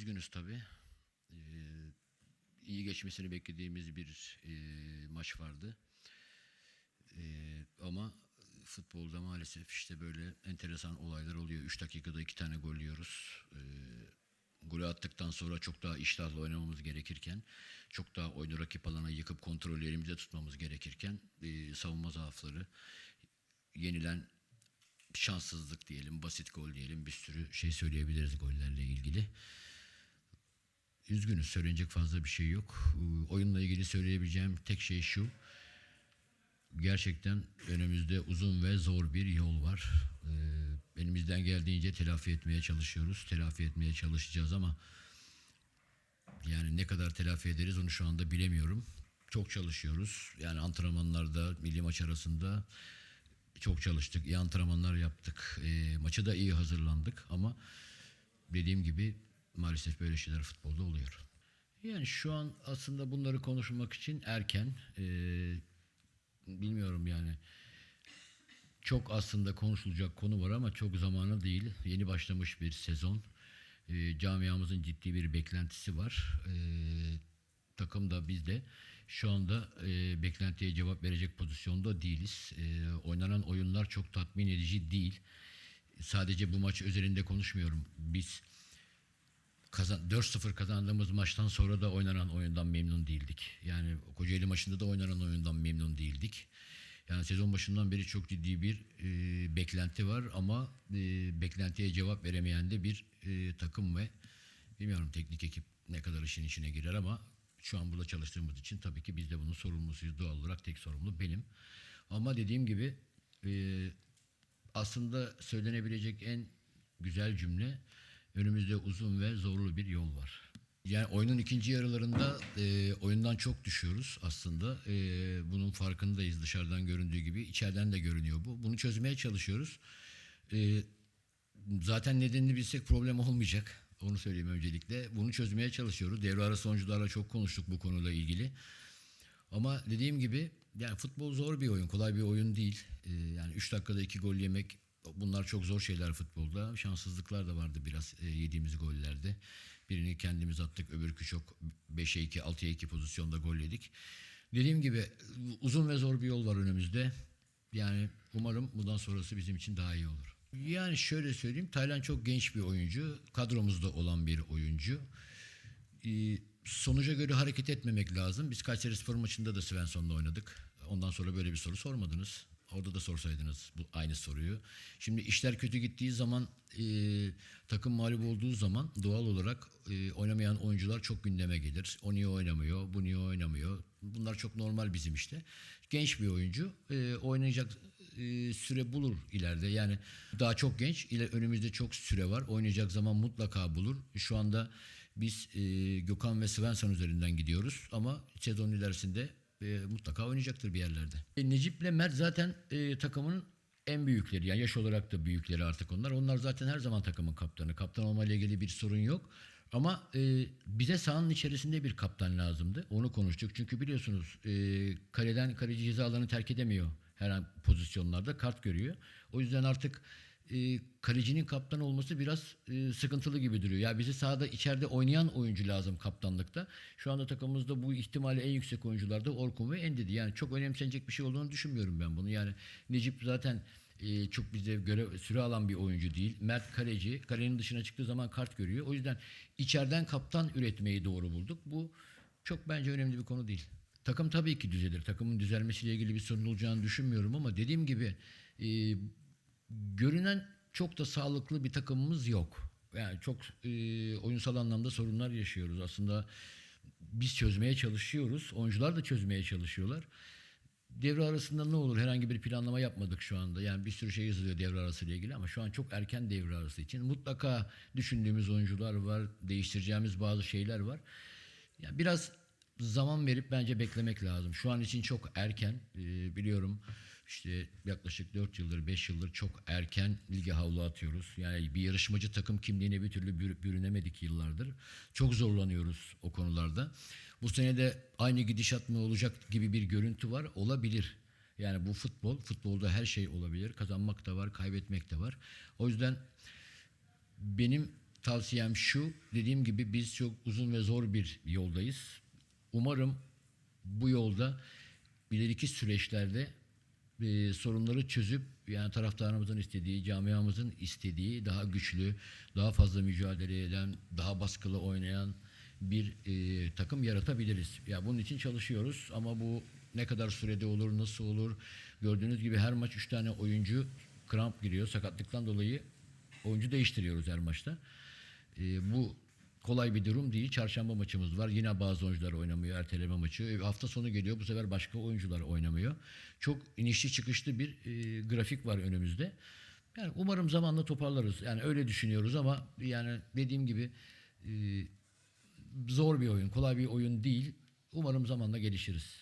üzgünüz tabii. Ee, iyi geçmesini beklediğimiz bir e, maç vardı. Ee, ama futbolda maalesef işte böyle enteresan olaylar oluyor. 3 dakikada 2 tane gol yiyoruz. Ee, golü attıktan sonra çok daha iştahla oynamamız gerekirken, çok daha oyunu rakip alana yıkıp kontrolü elimizde tutmamız gerekirken e, savunma zaafları, yenilen şanssızlık diyelim, basit gol diyelim bir sürü şey söyleyebiliriz gollerle ilgili. Üzgünüz söylenecek fazla bir şey yok. Ee, Oyunla ilgili söyleyebileceğim tek şey şu. Gerçekten önümüzde uzun ve zor bir yol var. Ee, elimizden geldiğince telafi etmeye çalışıyoruz. Telafi etmeye çalışacağız ama yani ne kadar telafi ederiz onu şu anda bilemiyorum. Çok çalışıyoruz. Yani antrenmanlarda, milli maç arasında çok çalıştık. iyi antrenmanlar yaptık. Ee, maça da iyi hazırlandık ama dediğim gibi maalesef böyle şeyler futbolda oluyor. Yani şu an aslında bunları konuşmak için erken. Ee, bilmiyorum yani. Çok aslında konuşulacak konu var ama çok zamanı değil. Yeni başlamış bir sezon. Ee, camiamızın ciddi bir beklentisi var. Ee, takım da biz de şu anda e, beklentiye cevap verecek pozisyonda değiliz. E, oynanan oyunlar çok tatmin edici değil. Sadece bu maç özelinde konuşmuyorum. Biz kazan 4-0 kazandığımız maçtan sonra da oynanan oyundan memnun değildik. Yani Kocaeli maçında da oynanan oyundan memnun değildik. Yani sezon başından beri çok ciddi bir e, beklenti var ama e, beklentiye cevap veremeyen de bir e, takım ve bilmiyorum teknik ekip ne kadar işin içine girer ama şu an burada çalıştığımız için tabii ki biz de bunun sorumlusuyuz doğal olarak tek sorumlu benim. Ama dediğim gibi e, aslında söylenebilecek en güzel cümle önümüzde uzun ve zorlu bir yol var. Yani oyunun ikinci yarılarında e, oyundan çok düşüyoruz aslında. E, bunun farkındayız dışarıdan göründüğü gibi. içeriden de görünüyor bu. Bunu çözmeye çalışıyoruz. E, zaten nedenini bilsek problem olmayacak. Onu söyleyeyim öncelikle. Bunu çözmeye çalışıyoruz. Devre arası oyuncularla çok konuştuk bu konuyla ilgili. Ama dediğim gibi yani futbol zor bir oyun, kolay bir oyun değil. Ee, yani 3 dakikada 2 gol yemek bunlar çok zor şeyler futbolda. Şanssızlıklar da vardı biraz e, yediğimiz gollerde. Birini kendimiz attık, öbürkü çok 5'e 2, 6'ya 2 pozisyonda gol yedik. Dediğim gibi uzun ve zor bir yol var önümüzde. Yani umarım bundan sonrası bizim için daha iyi olur. Yani şöyle söyleyeyim, Taylan çok genç bir oyuncu, kadromuzda olan bir oyuncu. Ee, sonuca göre hareket etmemek lazım. Biz Kayseri Spor maçında da Svensson'la oynadık. Ondan sonra böyle bir soru sormadınız. Orada da sorsaydınız bu aynı soruyu. Şimdi işler kötü gittiği zaman e, takım mağlup olduğu zaman doğal olarak e, oynamayan oyuncular çok gündeme gelir. O niye oynamıyor, bu niye oynamıyor. Bunlar çok normal bizim işte. Genç bir oyuncu e, oynayacak e, süre bulur ileride. Yani daha çok genç. ile önümüzde çok süre var. Oynayacak zaman mutlaka bulur. Şu anda biz e, Gökhan ve Svensson üzerinden gidiyoruz ama sezon ilerisinde e, mutlaka oynayacaktır bir yerlerde. E, Necip'le Mert zaten e, takımın en büyükleri. Yani yaş olarak da büyükleri artık onlar. Onlar zaten her zaman takımın kaptanı. Kaptan olmayla ilgili bir sorun yok. Ama e, bize sahanın içerisinde bir kaptan lazımdı. Onu konuştuk. Çünkü biliyorsunuz e, kaleden kaleci ceza terk edemiyor her an pozisyonlarda kart görüyor. O yüzden artık e, kalecinin kaptan olması biraz e, sıkıntılı gibi duruyor. Ya bizi sahada içeride oynayan oyuncu lazım kaptanlıkta. Şu anda takımımızda bu ihtimali en yüksek oyuncularda Orkun ve Endidi. Yani çok önemsenecek bir şey olduğunu düşünmüyorum ben bunu. Yani Necip zaten e, çok bize göre süre alan bir oyuncu değil. Mert kaleci. Kalenin dışına çıktığı zaman kart görüyor. O yüzden içeriden kaptan üretmeyi doğru bulduk. Bu çok bence önemli bir konu değil. Takım tabii ki düzelir. Takımın düzelmesiyle ilgili bir sorun olacağını düşünmüyorum ama dediğim gibi e, görünen çok da sağlıklı bir takımımız yok. Yani çok e, oyunsal anlamda sorunlar yaşıyoruz. Aslında biz çözmeye çalışıyoruz. Oyuncular da çözmeye çalışıyorlar. Devre arasında ne olur? Herhangi bir planlama yapmadık şu anda. Yani bir sürü şey yazılıyor devre arası ile ilgili ama şu an çok erken devre arası için. Mutlaka düşündüğümüz oyuncular var, değiştireceğimiz bazı şeyler var. Yani biraz zaman verip bence beklemek lazım. Şu an için çok erken. Ee, biliyorum işte yaklaşık 4 yıldır 5 yıldır çok erken lige havlu atıyoruz. Yani bir yarışmacı takım kimliğine bir türlü bürü- bürünemedik yıllardır. Çok zorlanıyoruz o konularda. Bu sene de aynı gidişat mı olacak gibi bir görüntü var. Olabilir. Yani bu futbol, futbolda her şey olabilir. Kazanmak da var, kaybetmek de var. O yüzden benim tavsiyem şu. Dediğim gibi biz çok uzun ve zor bir yoldayız. Umarım bu yolda ileriki süreçlerde e, sorunları çözüp yani taraftarımızın istediği, camiamızın istediği daha güçlü, daha fazla mücadele eden, daha baskılı oynayan bir e, takım yaratabiliriz. Ya bunun için çalışıyoruz ama bu ne kadar sürede olur, nasıl olur? Gördüğünüz gibi her maç üç tane oyuncu kramp giriyor. Sakatlıktan dolayı oyuncu değiştiriyoruz her maçta. E, bu kolay bir durum değil. Çarşamba maçımız var. Yine bazı oyuncular oynamıyor. Erteleme maçı. E, hafta sonu geliyor. Bu sefer başka oyuncular oynamıyor. Çok inişli çıkışlı bir e, grafik var önümüzde. Yani umarım zamanla toparlarız. Yani öyle düşünüyoruz ama yani dediğim gibi e, zor bir oyun, kolay bir oyun değil. Umarım zamanla gelişiriz.